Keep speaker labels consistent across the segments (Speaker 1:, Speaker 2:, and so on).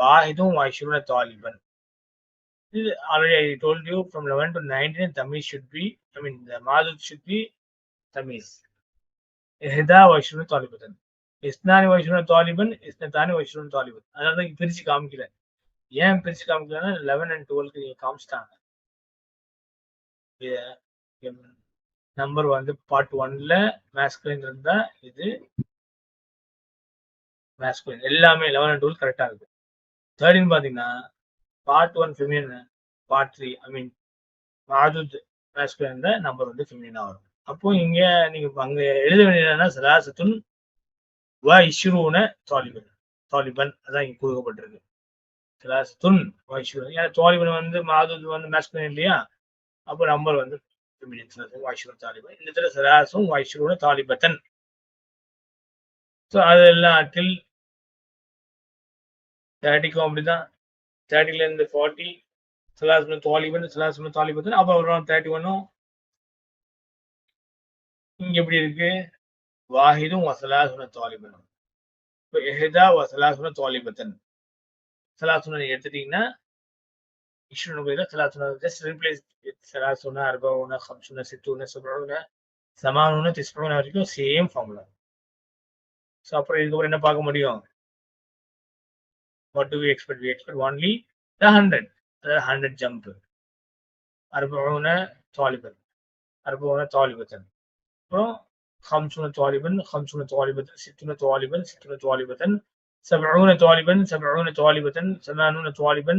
Speaker 1: வாஹிதும் வாய்ஷுருன தாலிபன். இது already I told you from 11 to 19 Tamiz should be I mean the Madud should be Tamiz இஹ்தா வாய்ஷுருன Taliban. இஸ்னானி வாய்ஷுருன Taliban இஸ்னத்தானி வாய்ஷுருன Taliban. அதனால தான் பிரிச்சு காமிக்கல ஏன் பிரிச்சு காமிக்கலன்னா லெவன் அண்ட் டுவெல்க்கு நீங்க காமிச்சிட்டாங்க. நம்பர் வந்து பார்ட் ஒன்ல மேஸ்குலின் இருந்தா இது மேஸ்குலின் எல்லாமே லெவன் அண்ட் டுவெல் கரெக்டா இருக்கு. தேர்டின் பார்த்தீங்கன்னா part one feminine part three I mean மாதுத் masculine இருந்தா நம்பர் வந்து ஃபெமினா வரும். அப்போ இங்கே நீங்க அங்கே எழுத வேண்டியதுன்னா சலாசத்துன் வ இஷ்ரூன தாலிபன் தாலிபன் அதான் இங்கே கொடுக்கப்பட்டிருக்கு. சலாசத்துன் வ இஷ்ரூன் ஏன்னா தாலிபன் வந்து மாதுத் வந்து மேஸ்குலின் இல்லையா? அப்போ நம்பர் வந்து தாலிபன் இந்த இடத்துல சலாசும் வாய்ஸ்ரூன தாலிபத்தன் ஸோ அது எல்லாத்தில் தேர்ட்டிக்கும் அப்படிதான். தேர்ட்டில இருந்து ஃபார்ட்டி சலாசுன தாலிபன் சலாசுன தாலிபத்தன் அப்போ வரும் தேர்ட்டி ஒன்னும் இங்க எப்படி இருக்கு? வாஹிதும் வசலாசுன தாலிபனும் இப்போ எஹதா வசலாசுன தாலிபத்தன் சலாசுன எடுத்துட்டீங்கன்னா இஷ்ரூன பதிலாக சலாசுன ஜஸ்ட் ரீப்ளேஸ் சலாசுன அர்பவுன ஹம்சுன சித்துன சுப்ரூன சமானுன திஸ்பூன வரைக்கும் சேம் ஃபார்முலா ஸோ அப்புறம் இதுக்கப்புறம் என்ன பார்க்க முடியும்? what do we expect we expect only the hundred அதாவது ஹண்ட்ரட் ஜம்ப் அர்பவுன தாலிபன் அர்பவுன தாலிபத்தன் அப்புறம் خمسون طالبا خمسون طالبة ستون طالبا ستون طالبة سبعون طالبا سبعون طالبة ثمانون طالبا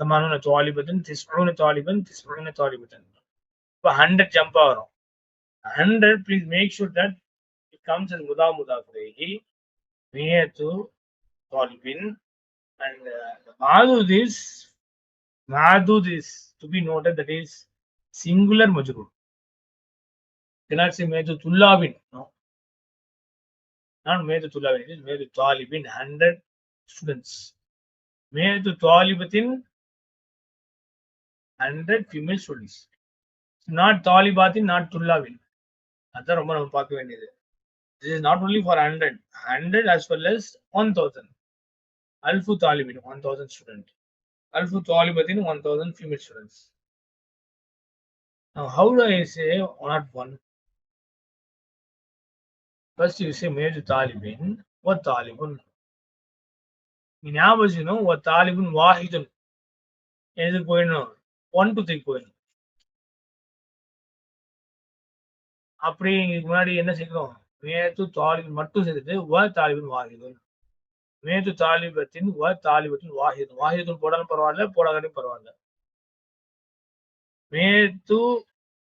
Speaker 1: ثمانون طالبة تسعون طالبا تسعون طالبة இப்போ ஹண்ட்ரட் ஜம்ப் வரும் hundred please make sure that it comes as முதா முதா குறைகி மியத்து طالبين and uh, the madud is madud is to be noted that is singular majrur cannot say மேது துல்லாவின் no not மேது துல்லாவின் it is மேது talibin 100 students மேது talibatin 100 female students not தாலிபாத்தின் not துல்லாவின் அதான் ரொம்ப நம்ம பார்க்க வேண்டியது this is not only for 100 100 as well as 1000 alfu talibin 1000 student alfu talibatin 1000 female students now how do i say not one first you say major talibin what talibun நீ ஞாபகம் வச்சுக்கணும் ஒரு தாலிபுன் வாஹிதுன் எது போயிடணும் ஒன் டு த்ரீ போயிடணும் அப்படி இதுக்கு முன்னாடி என்ன செய்யணும் மேத்து தாலிபின் மட்டும் சேர்த்துட்டு வ தாலிபின் வாஹிதுன் மேத்து தாலிபத்தின் வ தாலிபத்தின் வாஹிது வாஹிதுன் போடாலும் பரவாயில்ல போடாதாலும் பரவாயில்ல. மேத்து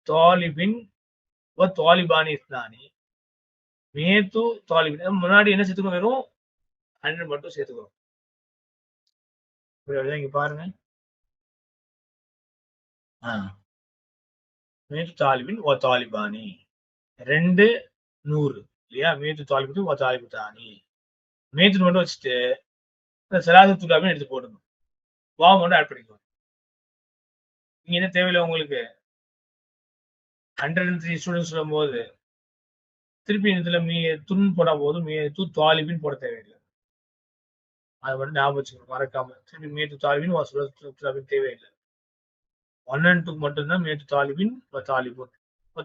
Speaker 1: தாலிபின் வ தாலிபானி இஸ்லானி. மேத்து தாலிபின். முன்னாடி என்ன சேர்த்துக்கணும் வெறும்? ஹண்ட்ரட் மட்டும் சேர்த்துக்கணும். இங்க பாருங்க. மேத்து தாலிபின் ஓ தாலிபானி. ரெண்டு நூறு. இல்லையா? மேத்து தாலிபத்து ஓ தாலிபத்தானி. மேத்து மட்டும் வச்சுட்டு இந்த சலாசத்து துலாபின்னு எடுத்து போடணும். வாவ் மட்டும் ஆட் பண்ணிக்கணும் நீங்க என்ன தேவையில்லை உங்களுக்கு? ஹண்ட்ரட் அண்ட் த்ரீ ஸ்டூடெண்ட்ஸ் சொல்லும் போது திருப்பி இதுல மீ துன் போட போதும். மே தூ தாலிபின் போட தேவையில்லை. அது மட்டும் ஞாபகம் வச்சுக்கணும். மறக்காம. திருப்பி மேத்து தாலிபின் தாலிபின் தேவையில்லை. ஒன் அண்ட் டூ மட்டும்தான் மேத்து தாலிபின் தாலிபுன்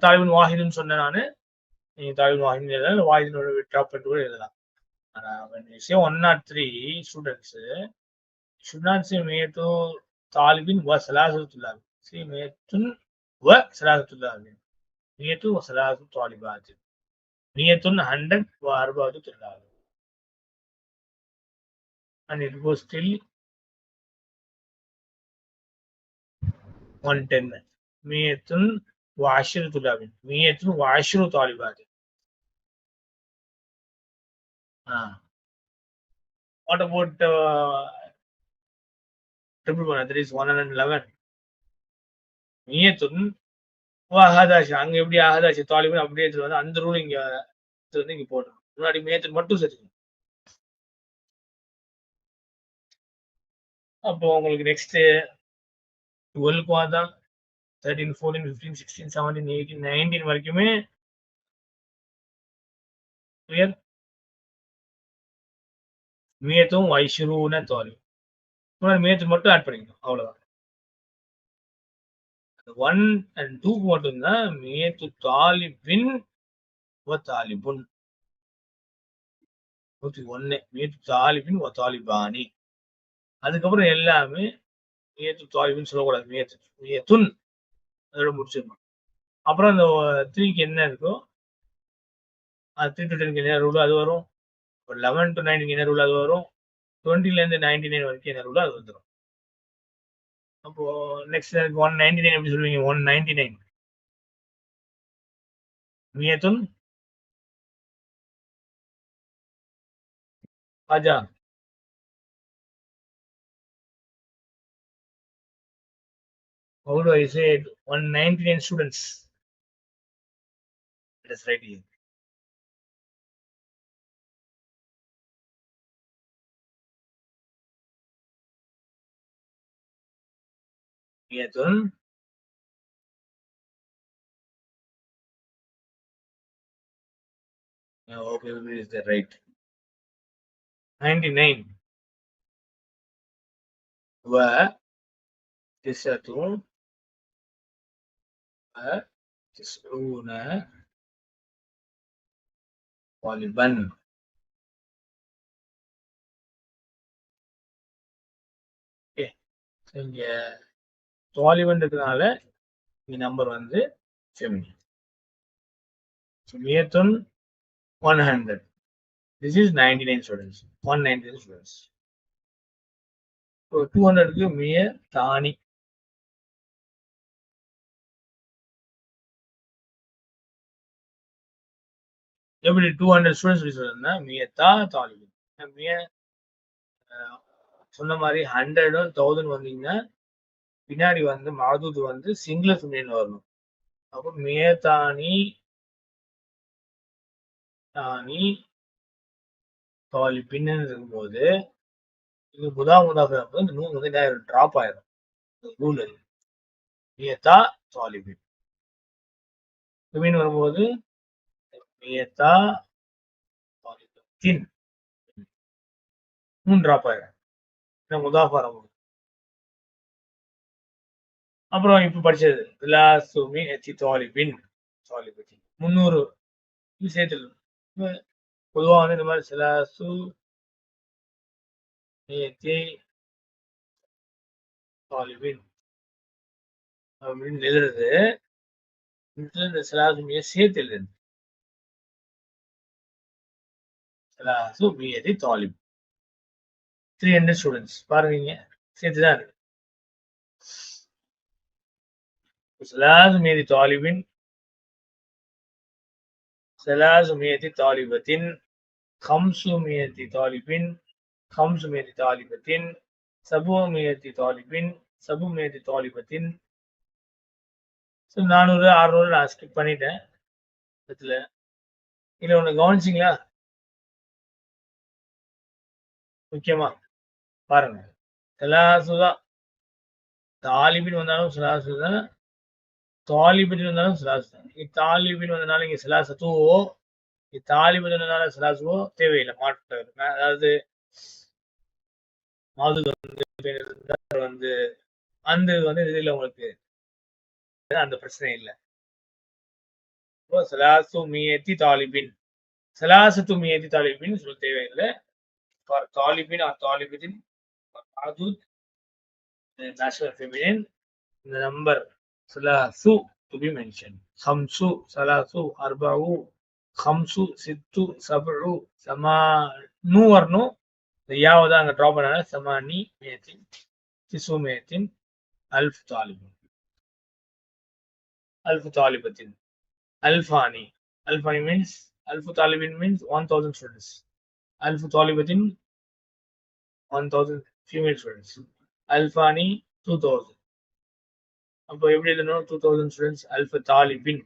Speaker 1: தாலிபின் வாஹிதுன்னு சொன்னேன் நான். நீங்கள் தாலிபின் வாஹிதுன்னு எழுதலாம் வாஹிதினோட ட்ராப் பண்ணிட்டு கூட எழுதலாம். when you say 103 students, should not say Mayatu Talibin was Salasatullah. See Mayatun wa Salasatullah. Mayatu was Salasu Talibat. Mayatun 100 wa Arbaatullah. And it goes till 110. Mayatun wa Ashiru Tulabin. Mayatun wa Ashiru Talibat. What about uh, triple one? There is 111. மியத்துன் அகதாசி அங்க எப்படி அகதாசி தாலிபன் அப்படியே வந்து அந்த rule இங்க இது வந்து இங்க போடுறோம் முன்னாடி மேயத்துன் மட்டும் சேர்த்துக்கணும் அப்போ உங்களுக்கு நெக்ஸ்ட் டுவெல்க்கு தான் thirteen fourteen fifteen sixteen seventeen eighteen nineteen வரைக்குமே கிளியர் மியத்தும் வைஷ்ரூன முன்னாடி மியத்து மட்டும் ஆட் பண்ணிக்கணும். அவ்வளோதான் ஒன் அண்ட் டூக்கு மட்டும்தான் மியத்து தாலிபின் வ தாலிபுன் நூத்தி ஒன்னு மியத்து தாலிபின் வ தாலிபானி அதுக்கப்புறம் எல்லாமே மியத்து தாலிபின் சொல்லக்கூடாது. மியத்து மியத்துன் அதோட முடிச்சிடணும். அப்புறம் அந்த த்ரீக்கு என்ன இருக்கோ அது த்ரீ டு டென்க்கு என்ன ரூல் அது வரும். ஒரு லெவன் டு நைன்டீன் என்ன அது வரும் டுவெண்ட்டிலேருந்து நைன்டி நைன் வரைக்கும் என்ன அது வந்துடும் அப்போ நெக்ஸ்ட் எனக்கு ஒன் நைன்டி நைன் எப்படி சொல்லுவீங்க one ninety nine மியத்துன் Raja How do I say it? 199 students. Let us write here. jeden okay is the right 99 were تسعة وتسعون Taliban. okay. so, yeah. இருக்கிறதுனால இந்த நம்பர் வந்து ஃபெமினி மியத்துன் one hundred this is ninety nine students one ninety nine students two ஹண்ட்ரடுக்கு மிய தானி. எப்படி two hundred students சொல்லியிருந்தா மியத்தா தாலிபன் மிய சொன்ன மாதிரி ஹண்ட்ரடும் thousand வந்தீங்கன்னா பின்னாடி வந்து மாதூத் வந்து சிங்கிள் ஃபெமிலின் வரணும். அப்போ மேதானி தானி பின்னன்னு இருக்கும்போது இது முதா முதாஃபி இந்த நூல் வந்து டிராப் ஆயிடும் நூல் அது மியத்தா தாலிபின் ஃபெமின் வரும்போது மியத்தா தாலிபின் நூன் டிராப் ஆயிடும் முதாஃபா வரும்போது அப்புறம் இப்ப படிச்சது. விலாசுமி தாலிபின் தாலிபத்தி முந்நூறு விஷயத்தில் பொதுவாக வந்து இந்த மாதிரி சிலாசு எச்சி தாலிபின் அப்படின்னு எழுதுறது இந்த சிலாசுமிய சேர்த்து எழுதுறது சிலாசு மியதி தாலிப் த்ரீ ஹண்ட்ரட் ஸ்டூடெண்ட்ஸ் பாருங்க சேர்த்து தான் இருக்கு. ثلاث مئة طالب ثلاث مئة طالبة خمس مئة طالب خمس مئة طالبة سبع مئة طالب سبع مئة طالبة ஸோ நானூறு அறுநூறு நான் ஸ்கிப் பண்ணிட்டேன் இதில் இதில் ஒன்று கவனிச்சிங்களா முக்கியமா பாருங்க சிலாசு தான் தாலிபின் வந்தாலும் சிலாசு தான் தாலிபின் வந்தாலும் சிலாசு தான். தாலிபின் வந்தனால இங்க சிலாசத்துவோ தாலிபின் வந்தனால சிலாசுவோ தேவையில்லை. மாற்று அதாவது மாது வந்து வந்து அந்த வந்து இதுல உங்களுக்கு அந்த பிரச்சனை இல்லை. சலாசு மியத்தி தாலிபின். சலாசத்து மியத்தி தாலிபின் சொல்ல தேவையில்லை. ஃபார் தாலிபின் ஆர் தாலிபின் அதூத் national feminine the salasu to be mentioned. Khamsu salasu arba'u khamsu sittu sab'u samanu வரணும் இந்த யாவது அங்க ட்ராப் பண்ணாங்க. சமானி மேத்தின் திசு மேத்தின் அல்ஃப் தாலிபின் அல்ஃப் தாலிபத்தின் அல்ஃபானி அல்ஃபானி மீன்ஸ் அல்ஃப் தாலிபின் மீன்ஸ் ஒன் தௌசண்ட் ஸ்டூடெண்ட்ஸ் அல்ஃப் தாலிபத்தின் ஒன் தௌசண்ட் ஃபீமேல் ஸ்டூடெண்ட்ஸ் அல்ஃபானி டூ தௌசண்ட் அப்போ எப்படி எழுதணும் டூ தௌசண்ட் ஸ்டூடெண்ட்ஸ் அல்ஃப தாலிபின்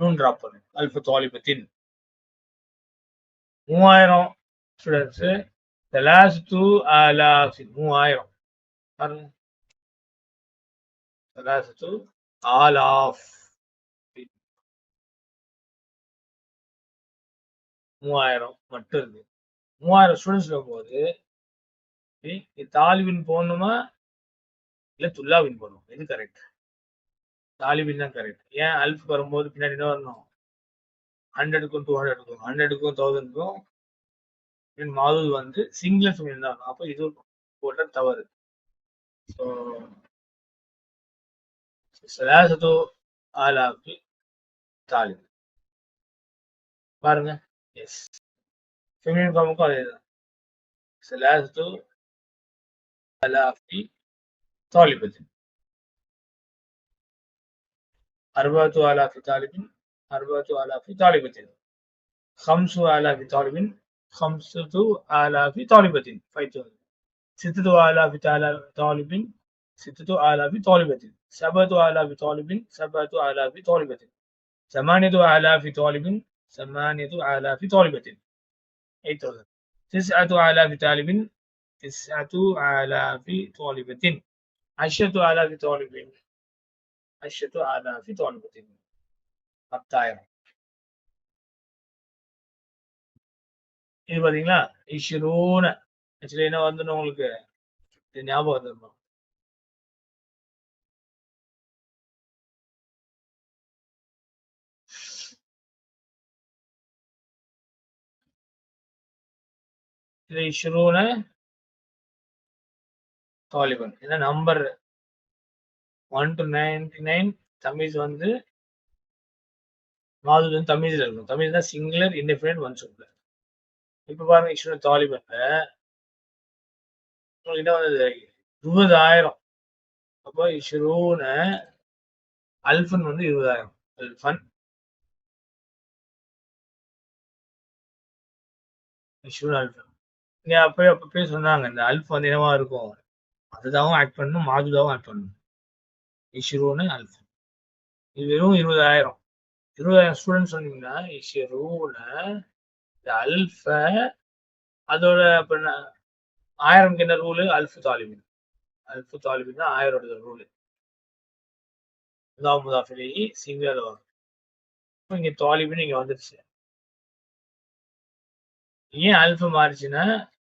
Speaker 1: நூன் ட்ராப் பண்ணு அல்ஃப தாலிபத்தின் மூவாயிரம் ஸ்டூடெண்ட்ஸ் தலாசத்து ஆலாஃபின் மூவாயிரம். பாருங்க. தலாசத்து ஆலாஃப் மூவாயிரம் மட்டும் இருக்கு. மூவாயிரம் ஸ்டூடெண்ட்ஸ் போது தாலிபின் போடணுமா? இல்ல துல்லாவின் போடணும் இது கரெக்ட் தாலிபின் தான் கரெக்ட் ஏன் அல்ஃப் வரும்போது பின்னாடி என்ன வரணும்? ஹண்ட்ரடுக்கும் டூ ஹண்ட்ரடுக்கும் ஹண்ட்ரடுக்கும் தௌசண்ட்க்கும் மாதூல் வந்து சிங்கிள் ஃபெமினின் தான் வரணும். அப்போ இது போட்ட தவறு. ஸோ சலாசத்து ஆலாக்கு தாலிப் பாருங்க. எஸ் ஃபெமினின் ஃபார்முக்கும் அதே தான் சலாசத்து அலாஃபி طالبة. أربعة آلاف طالب أربعة آلاف طالبة. خمسة آلاف طالب خمسة آلاف طالبة. ستة آلاف طالب ستة آلاف طالبة. سبعة آلاف طالب سبعة آلاف طالبة. ثمانية آلاف طالب ثمانية آلاف طالبة. تسعة آلاف طالب تسعة آلاف طالبة. அஷத்து ஆதாபி தோல்வின் அஷத்து ஆதாபி தோல்பத்தின் பத்தாயிரம் இது பாத்தீங்களா இஷ்ரூன ஆக்சுவலி என்ன வந்து உங்களுக்கு ஞாபகம் தரணும் இது இஷ்ரூன தாலிபன் ஏன்னா number one to ninety nine Tamil வந்து மாது வந்து தமிழ்ல இருக்கும். தமிழ் தான் சிங்குலர் இன்டிஃபரண்ட் ஒன் சிங்குலர் இப்ப பாருங்க இஷ்ரூன தாலிபன்ல உங்களுக்கு என்ன வந்தது? இருபதாயிரம். அப்போ இஷ்ரூன அல்ஃபன் வந்து இருபதாயிரம். அல்ஃபன். இஷ்ரூன் அல்ஃபன். நீ அப்பயே அப்பவே சொன்னாங்க இந்த அல்ஃப் வந்து என்னவா இருக்கும்? அதுதாவும் ஆக்ட் பண்ணணும் மாதுதாவும் ஆட் பண்ணணும். இஷ்ரூனு அல்ஃபா இது வெறும் இருபதாயிரம். இருபதாயிரம் ஸ்டூடெண்ட் சொன்னீங்கன்னா இஷ்ரூன இந்த அல்ஃப அதோட அப்ப ஆயிரம் ஆயிரம்க்கு என்ன ரூலு அல்ஃபு தாலிபின் அல்ஃபு தாலிபின் தான் ஆயிரோட ரூலு முதா முதாஃபிலி சிங்கிள் வரும் இங்கே இங்க தாலிபின் இங்க வந்துருச்சு ஏன் அல்ஃபு மாறிச்சுன்னா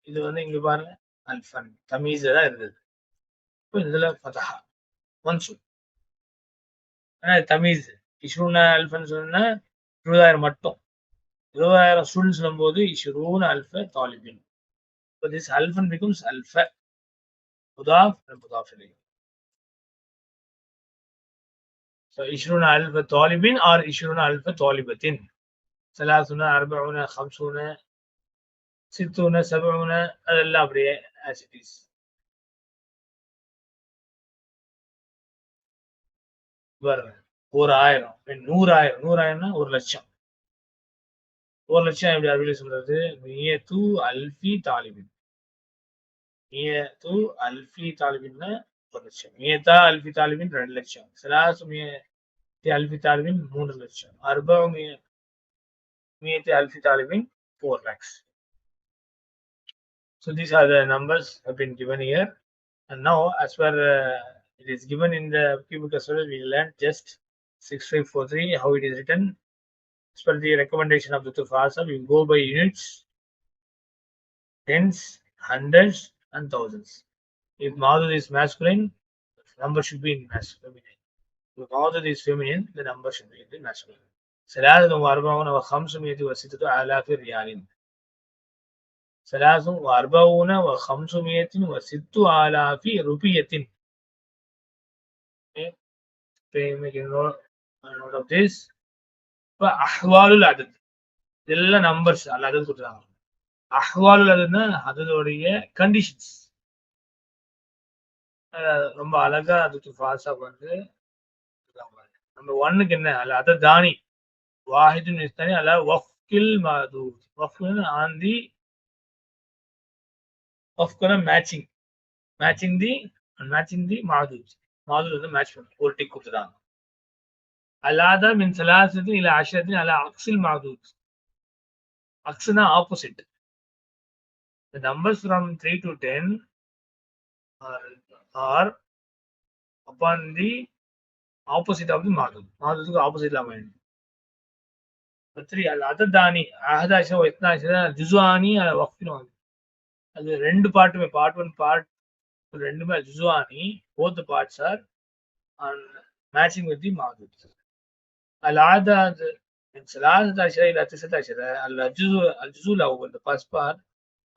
Speaker 1: இது வந்து இங்க பாருங்க அல்ஃபன் தமீஸ்ல தான் இருந்தது இதுல ஃபதஹா மன்சூப் ஆனா இது தமீஸ் இஷ்ரூன அல்ஃபன் சொன்னா இருபதாயிரம் மட்டும் இருபதாயிரம் ஸ்டூடெண்ட்ஸ் சொல்லும்போது இஷ்ரூன அல்ஃப தாலிபின் So this alpha becomes alpha مضاف and مضاف إليه. So عشرون ألف طالب or عشرون ألف طالبة ثلاثون أربعون خمسون ستون سبعون அதெல்லாம் அப்படியே as it is. பாருங்க. ஒரு ஆயிரம். நூறாயிரம் நூறாயிரம்னா ஒரு லட்சம். ஒரு லட்சம் எப்படி அறிவியல் சொல்றது? மியத்து அல்ஃபி தாலிபின். தூ அல்ஃபி தாலிபின்னா ஒரு லட்சம். மியத்தா அல்ஃபி தாலிபின் ரெண்டு லட்சம். சலாசு மியத்தி அல்ஃபி தாலிபின் மூன்று லட்சம். அர்பா மிய மியத்தி அல்ஃபி தாலிபின் four lakhs So these are the numbers have been given here. And now, as per uh, it is given in the cubic study, we learned just 6543 how it is written. As per the recommendation of the Tufasa, we go by units, tens, hundreds, and thousands. If Madhud is masculine, the number should be in mas- feminine. If Madhud is feminine, the number should be in the masculine. ثلاثة وأربعون وخمسمائة وستة آلاف ريال ثلاث وأربعون وخمسمائة وست آلاف رupية Okay. Okay, make a note, a note of this. இப்போ அஹ்வாலுல் அதத் இதெல்லாம் numbers அல்ல அதத் கொடுத்துருக்காங்க அஹ்வாலுல் அதுன்னா அதோடைய conditions ரொம்ப அழகா அதுக்கு ஃபாஸ்டா வந்து நம்ம ஒன்னுக்கு என்ன? அல்ல அத தானி. வாஹிது நிஸ்தானி அல்ல வஃகில் மாது வஃகுன் on the வஃகுன matching matching the matching the மாது மாதுல் வந்து மேட்ச் ஒரு டிக் கொடுத்துட்டாங்க அல்லாத மின் சலாசத்தின் இல்லை அஷரத்தின் அல்ல அக்ஸில் மாதூத் அக்ஸுனா opposite The numbers from 3 to 10 are, are upon the opposite of the மாதூத் மாதூத்துக்கு ஆப்போசிட்ல அமையணும் பத்திரி அல்ல அததானி அஹதாஷோ எத்தனாஷோ ஜுசுவானி அல்ல வக்ஃபினோ அது ரெண்டு பார்ட்டுமே பார்ட் ஒன் பார்ட் ரெண்டுமே ஜுசுவானி both the parts are on matching with the معدود العدد من ثلاثة عشر إلى تسعة عشر الجزء الجزء الأول the first part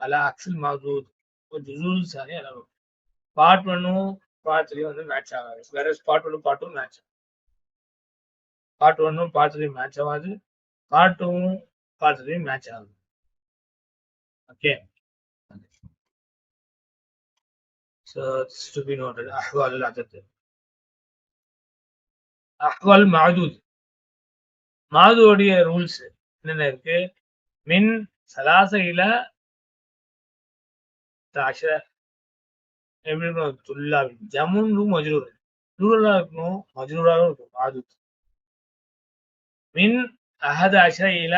Speaker 1: على عكس المعدود والجزء الثاني على part ஒன்னும் பார்ட் த்ரீ வந்து மேட்ச் ஆகாது வேற பார்ட் ஒன்னும் பார்ட் டூ மேட்ச் பார்ட் ஒன்னும் பார்ட் த்ரீ மேட்ச் ஆகாது பார்ட் டூவும் பார்ட் த்ரீ மேட்ச் ஆகுது okay it's to be noted أحوال العدد أحوال معدود மாதுவோடைய ரூல்ஸ் என்னென்ன இருக்கு மின் சலாச இல தாஷர எப்படி இருக்கணும் துல்லாவின் ஜமுன் மஜ்ரூர் ரூரலா இருக்கணும் மஜ்ரூராகவும் இருக்கும் மாதுத் மின் அஹத் அஷர இல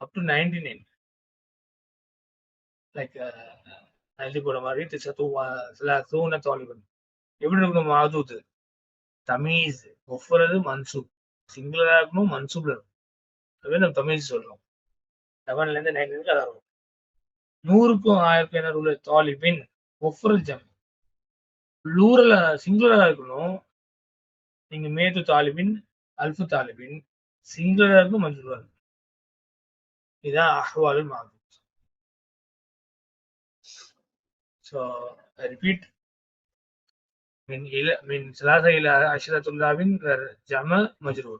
Speaker 1: up to ninety nine like எழுதி போட மாதிரி திசத்து தூண தாலிபன் எப்படி இருக்கணும் மாதூத்? தமீஸ் ஒவ்வொரு மன்சூப். சிங்குலரா இருக்கணும் மன்சூப்ல இருக்கணும். அதுவே நம்ம தமிழ் சொல்றோம் லெவன்ல இருந்து நைன் வரைக்கும் அதான் இருக்கும். நூறுக்கும் ஆயிரக்கும் என்ன ரூல் தாலிபின் ஒஃபரல் ஜம் லூரல சிங்குலரா இருக்கணும். நீங்க மேது தாலிபின் அல்ஃபு தாலிபின் சிங்குலரா இருக்கும் மன்சூப்ல இருக்கும் இதான் அஹ்வாலு So I repeat. من إلى من ثلاثة إلى عشرة طلاب were جمع مجرور.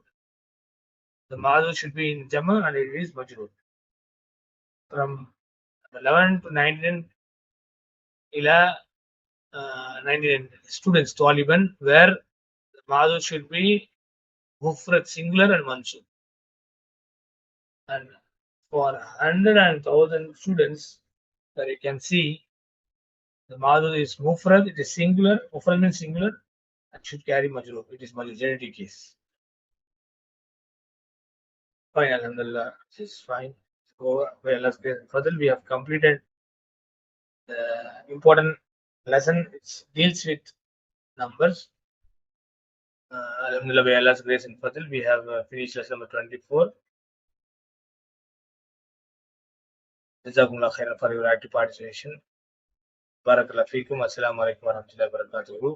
Speaker 1: The madhu should be in jama and it is majrur. From 11 to 19 ila uh, 19 students Taliban where the madhu should be mufrat singular and mansub. And for 100 and 1000 students that you can see the model is Mufrad, it is singular, Mufrad means singular, and should carry Majrur. It is Majrur, genitive case. Fine, Alhamdulillah, this is fine. So, let's get. We have completed the important lesson. It deals with numbers. Uh, Alhamdulillah, by Allah's grace and further, we have uh, finished lesson number 24. Jazakumullah khairan for your active participation. Bharat லஃபீக்கும் அஸ்லாம் வலைக்கம் வரமத்துல வரகாத்துக்கும்